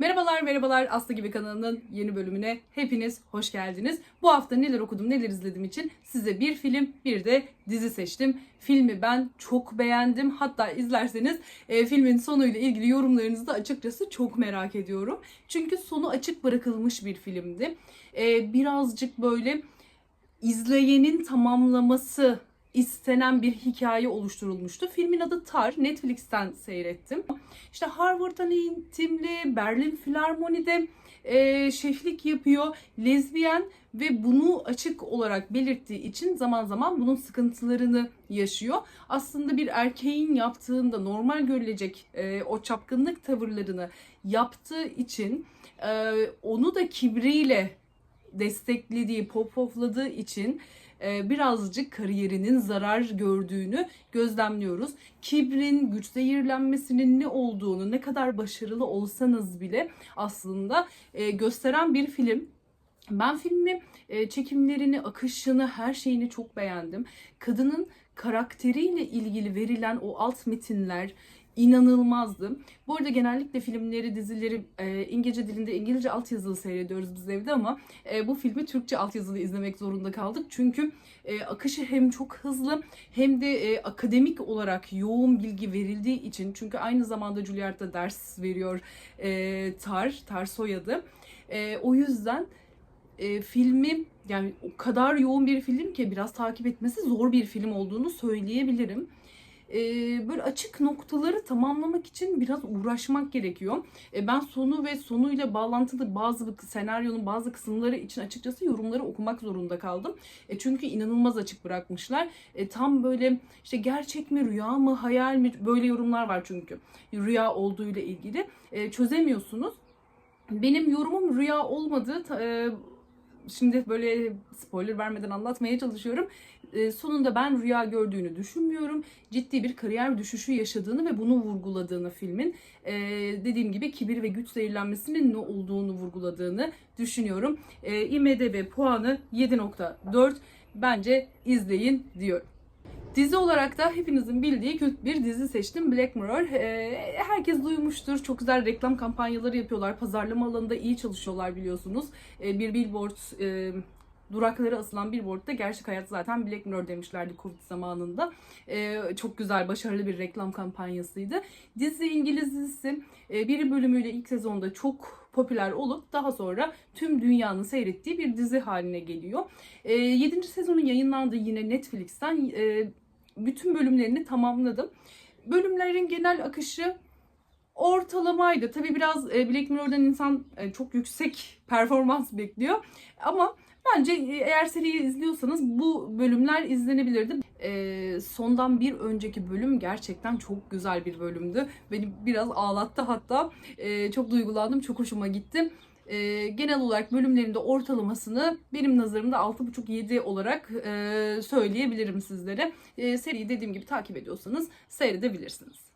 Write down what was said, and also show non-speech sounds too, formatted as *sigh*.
Merhabalar merhabalar Aslı Gibi kanalının yeni bölümüne hepiniz hoş geldiniz. Bu hafta neler okudum neler izledim için size bir film bir de dizi seçtim. Filmi ben çok beğendim. Hatta izlerseniz e, filmin sonuyla ilgili yorumlarınızı da açıkçası çok merak ediyorum. Çünkü sonu açık bırakılmış bir filmdi. E, birazcık böyle izleyenin tamamlaması istenen bir hikaye oluşturulmuştu. Filmin adı Tar. Netflix'ten seyrettim. İşte Harvard'dan eğitimli, Berlin Filarmoni'de e, şeflik yapıyor, lezbiyen ve bunu açık olarak belirttiği için zaman zaman bunun sıkıntılarını yaşıyor. Aslında bir erkeğin yaptığında normal görülecek e, o çapkınlık tavırlarını yaptığı için e, onu da kibriyle desteklediği, popofladığı için birazcık kariyerinin zarar gördüğünü gözlemliyoruz. Kibrin, güç zehirlenmesinin ne olduğunu, ne kadar başarılı olsanız bile aslında e, gösteren bir film. Ben filmi e, çekimlerini, akışını, her şeyini çok beğendim. Kadının karakteriyle ilgili verilen o alt metinler, inanılmazdı. Bu arada genellikle filmleri, dizileri e, İngilizce dilinde İngilizce altyazılı seyrediyoruz biz evde ama e, bu filmi Türkçe altyazılı izlemek zorunda kaldık. Çünkü e, akışı hem çok hızlı hem de e, akademik olarak yoğun bilgi verildiği için çünkü aynı zamanda Juilliard da ders veriyor e, Tar, Tar soyadı. E, o yüzden e, filmi yani o kadar yoğun bir film ki biraz takip etmesi zor bir film olduğunu söyleyebilirim e, böyle açık noktaları tamamlamak için biraz uğraşmak gerekiyor. E, ben sonu ve sonuyla bağlantılı bazı senaryonun bazı kısımları için açıkçası yorumları okumak zorunda kaldım. E, çünkü inanılmaz açık bırakmışlar. E, tam böyle işte gerçek mi rüya mı hayal mi böyle yorumlar var çünkü rüya olduğuyla ilgili e, çözemiyorsunuz. Benim yorumum rüya olmadı. E, şimdi böyle spoiler vermeden anlatmaya çalışıyorum. E, sonunda ben rüya gördüğünü düşünmüyorum. Ciddi bir kariyer düşüşü yaşadığını ve bunu vurguladığını filmin. E, dediğim gibi kibir ve güç zehirlenmesinin ne olduğunu vurguladığını düşünüyorum. E, IMDB puanı 7.4. Bence izleyin diyorum. Dizi olarak da hepinizin bildiği kült bir dizi seçtim. Black Mirror. Ee, herkes duymuştur. Çok güzel reklam kampanyaları yapıyorlar. Pazarlama alanında iyi çalışıyorlar biliyorsunuz. Ee, bir billboard e, durakları asılan billboardda gerçek hayat zaten Black Mirror demişlerdi Covid zamanında. Ee, çok güzel, başarılı bir reklam kampanyasıydı. Dizi İngiliz dizisi. Ee, bir bölümüyle ilk sezonda çok popüler olup daha sonra tüm dünyanın seyrettiği bir dizi haline geliyor. E, 7. sezonun yayınlandığı yine Netflix'ten e, bütün bölümlerini tamamladım. Bölümlerin genel akışı ortalamaydı. Tabii biraz e, Black Mirror'dan insan e, çok yüksek *laughs* performans bekliyor. Ama bence e, eğer seriyi izliyorsanız bu bölümler izlenebilirdi. E, sondan bir önceki bölüm gerçekten çok güzel bir bölümdü. Beni biraz ağlattı hatta. E, çok duygulandım, çok hoşuma gitti. E, genel olarak bölümlerinde ortalamasını benim nazarımda 6.5-7 olarak e, söyleyebilirim sizlere. E, seriyi dediğim gibi takip ediyorsanız seyredebilirsiniz.